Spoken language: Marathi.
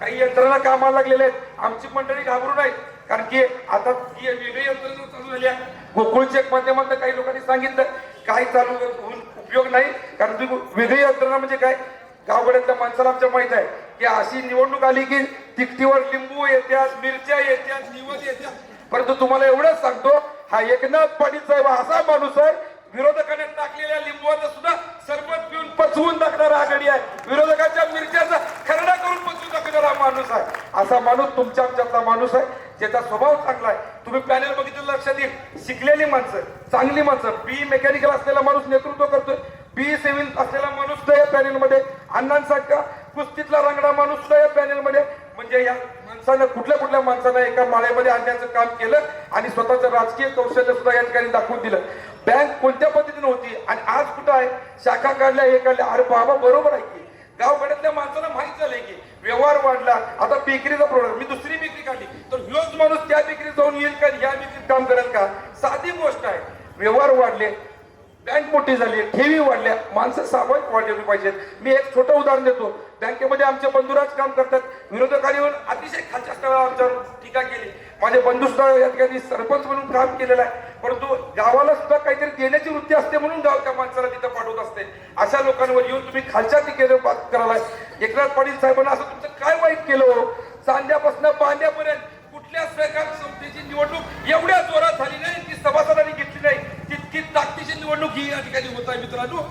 काही यंत्रणा कामाला लागलेल्या आहेत. आमची मंडळी घाबरू नाहीत कारण की आता ही वेगळी यंत्रणा चालू झाली आहे. गोकुळच्या माध्यमात काही लोकांनी सांगितलं काय चालू होऊन उपयोग नाही. कारण ती वेगळी यंत्रणा म्हणजे काय? गावगड्यातल्या माणसाला आमच्या माहीत आहे की अशी निवडणूक आली की तिकटीवर लिंबू येत्यात मिरच्या येत्यात निवड येत्या. परंतु तुम्हाला एवढंच सांगतो हा एकनाथ पाटील साहेब असा माणूस आहे विरोधकाने टाकलेल्या लिंबूचं सुद्धा सरबत पिऊन पचवून टाकणारा आघाडी आहे विरोधकांच्या मिरच्याचा खरडा करून पचवून टाकणारा माणूस आहे असा माणूस तुमच्या आमच्यातला माणूस आहे ज्याचा स्वभाव चांगला आहे. तुम्ही पॅनल बघितलं लक्षात येईल. शिकलेली माणसं चांगली माणसं. बी मेकॅनिकल असलेला माणूस नेतृत्व करतोय. बी सिव्हिल असलेला माणूस सुद्धा या पॅनेलमध्ये अण्णांसारखा कुस्तीतला रंगडा माणूस सुद्धा या पॅनेलमध्ये म्हणजे या माणसानं कुठल्या कुठल्या माणसानं एका माळ्यामध्ये आणण्याचं काम केलं आणि स्वतःचं राजकीय कौशल्य सुद्धा या ठिकाणी दाखवून दिलं. बँक कोणत्या पद्धतीने होती आणि आज कुठं आहे? शाखा काढल्या हे काढल्या. अरे बाबा बरोबर आहे की. गावकड्यातल्या माणसाला व्यवहार वाढला आता बेकरीचा प्रोडक्ट मी दुसरी बेकरी काढली. तर ह्योच माणूस त्या बेकरीत जाऊन येईल का या बेकरीत काम करेल का? साधी गोष्ट आहे. व्यवहार वाढले बँक मोठी झाली ठेवी वाढल्या माणसं सामायिक वाढलेली पाहिजेत. मी एक छोटं उदाहरण देतो. बँकेमध्ये आमचे बंधुराज काम करतात. विरोधकांनी येऊन अतिशय खालच्या स्तरावर आमच्यावर टीका केली. माझे बंधू सुद्धा या ठिकाणी सरपंच म्हणून काम केलेलं आहे. परंतु गावाला सुद्धा काहीतरी देण्याची वृत्ती असते म्हणून गावच्या माणसाला तिथं पाठवत असते. अशा लोकांवर येऊन तुम्ही खालच्या टीकेने बात करायला एकनाथ पाटील साहेबांना असं तुमचं काय वाईट केलं? चांद्यापासून बांध्यापर्यंत कुठल्याच सहकारी संस्थेची निवडणूक एवढ्या जोरात झाली नाही ती सभासदांनी घेतली नाही. तितकी ताकदीची निवडणूक ही या ठिकाणी होत आहे मित्रांनो.